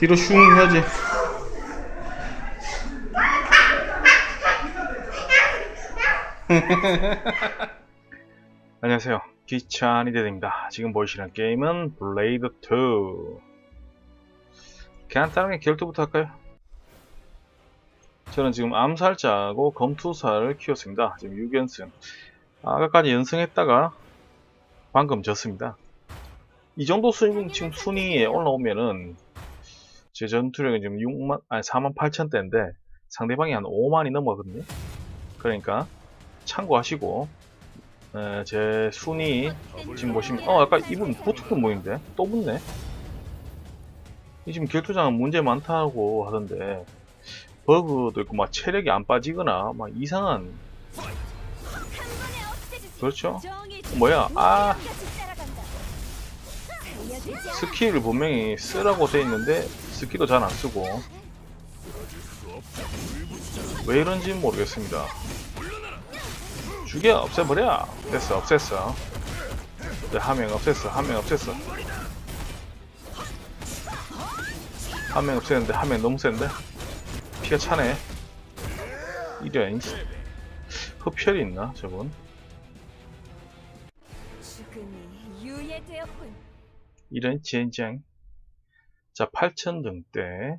뒤로 슝 해야지. 안녕하세요. 귀차니 대입니다 지금 보시는 게임은 블레이드 2. 간단하게 결투부터 할까요? 저는 지금 암살자하고 검투사를 키웠습니다. 지금 6연승. 아까까지 연승했다가 방금 졌습니다. 이 정도 순, 지금 순위에 올라오면은 제 전투력이 지금 6만, 아니 4만 8천 대인데 상대방이 한 5만이 넘어거든요. 그러니까 참고하시고 에, 제 순위 지금 보시면 어 아까 이분 붙었던 모인데 또 붙네. 이 지금 결투장은 문제 많다고 하던데 버그도 있고 막 체력이 안 빠지거나 막 이상한 그렇죠? 뭐야 아 스킬을 분명히 쓰라고 돼 있는데 스킬도 잘 안 쓰고. 왜 이런지 모르겠습니다. 죽여 없애버려. 됐어 없앴어. 이제 한명 없앴어 한 명 없앴어. 한 명 없앴는데 한 명 너무 센데? 피가 차네. 이런 흡혈이 있나 저분. 이런 젠장 자 8000등 때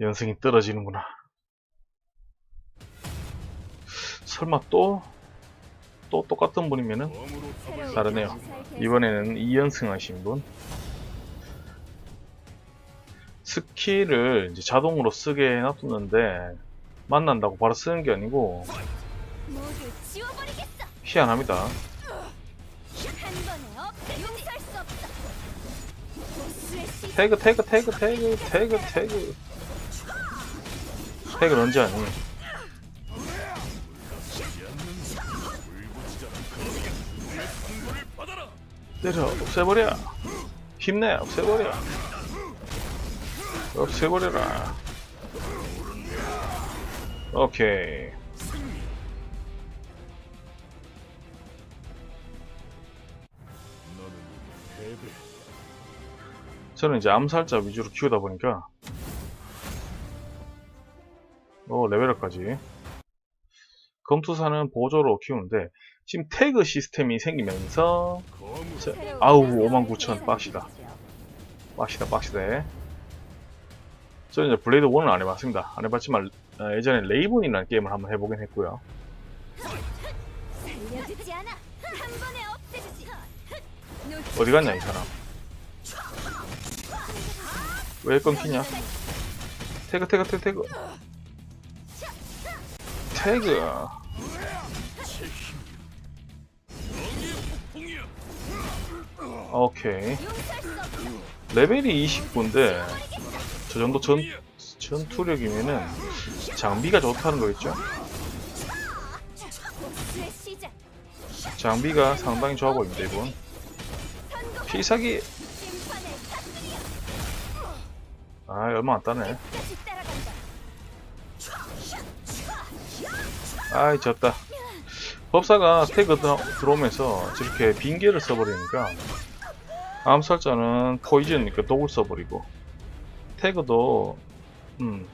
연승이 떨어지는구나. 설마 또 또 똑같은 분이면은 다르네요. 이번에는 2연승 하신 분. 스킬을 이제 자동으로 쓰게 해놨었는데 만난다고 바로 쓰는 게 아니고. 희한합니다 한 번에 없애 용서할 수 없어. 복수의 시 태그 태그 태그 태그 태그 태그. 태그를 언제 하니? 때려 없애버려. 힘내 없애버려. 없애버려라. 오케이 저는 이제 암살자 위주로 키우다 보니까. 어 레벨업까지. 검투사는 보조로 키우는데 지금 태그 시스템이 생기면서 자, 아우 59,000 빡시다. 빡시다 빡시다. 저는 이제 블레이드 1은 안 해봤습니다. 안 해봤지만 어, 예전에 레이븐이라는 게임을 한번 해보긴 했고요. 어디 갔냐 이 사람 왜 끊기냐 태그 태그 태그 태그 태그 오케이. 레벨이 29인데 저 정도 전, 전투력이면은 장비가 좋다는 거겠죠? 장비가 상당히 좋아 보입니다 이분 필살기 아 얼마 안 따네. 아이 졌다 법사가 태그 들- 들어오면서 저렇게 빙계를 써버리니까 암살자는 포이즌 그 독을 써버리고 태그도 음,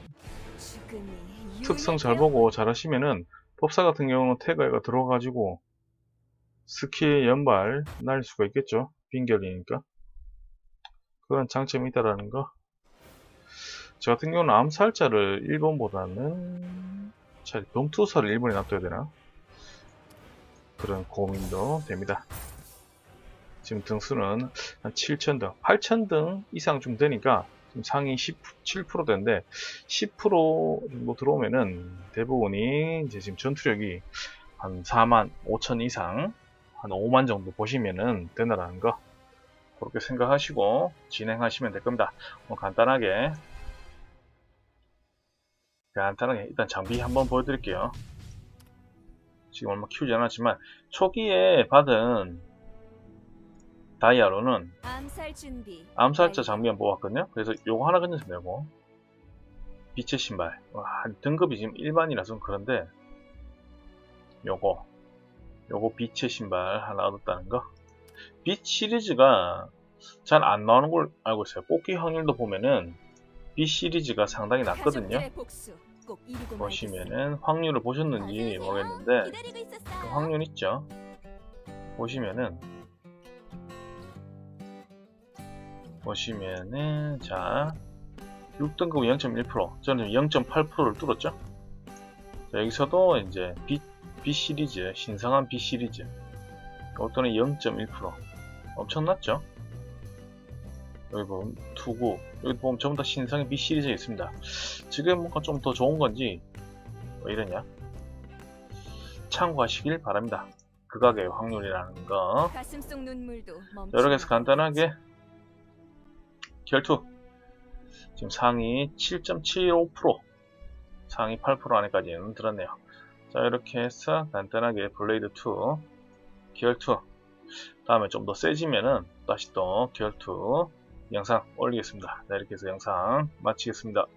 특성 잘 보고 잘 하시면은 법사 같은 경우는 태그가 들어가지고 스킬 연발 날릴 수가 있겠죠 빙결이니까 그런 장점이 있다라는 거. 저 같은 경우는 암살자를 1번보다는 차라리 검투사를 1번에 놔둬야 되나? 그런 고민도 됩니다. 지금 등수는 한 7,000등, 8,000등 이상 좀 되니까 지금 상위 17% 되는데 10% 정도 들어오면은 대부분이 이제 지금 전투력이 한 4만 5천 이상, 한 5만 정도 보시면은 된다라는 거. 그렇게 생각하시고 진행하시면 될 겁니다. 뭐 간단하게 간단하게 일단 장비 한번 보여드릴게요. 지금 얼마 키우지 않았지만 초기에 받은 다이아로는 암살 준비. 암살자 장비만 뽑았거든요. 그래서 요거 하나 건졌습니다. 요거 빛의 신발. 와, 등급이 지금 일반이라서 좀 그런데 요거 요거 빛의 신발 하나 얻었다는 거. 빛 시리즈가 잘 안 나오는 걸 알고 있어요. 뽑기 확률도 보면은 B 시리즈가 상당히 낮거든요. 보시면은 확률을 보셨는지. 모르겠는데. 그 확률 있죠. 보시면은 보시면은 자 6등급 0.1% 저는 0.8%를 뚫었죠. 자, 여기서도 이제 B, B 시리즈 신성한 B 시리즈 이것도는 0.1% 엄청났죠. 여기 보면 투구 여기 보면 전부 다 신성의 B 시리즈가 있습니다. 지금 뭔가 좀 더 좋은 건지 왜 이러냐? 참고하시길 바랍니다. 극악의 확률이라는 거. 여러 개서 간단하게 결투. 지금 상위 7.75% 상위 8% 안에까지는 들었네요. 자 이렇게 해서 간단하게 블레이드 2 결투. 다음에 좀 더 세지면은 다시 또 결투 영상 올리겠습니다. 자 이렇게 해서 영상 마치겠습니다.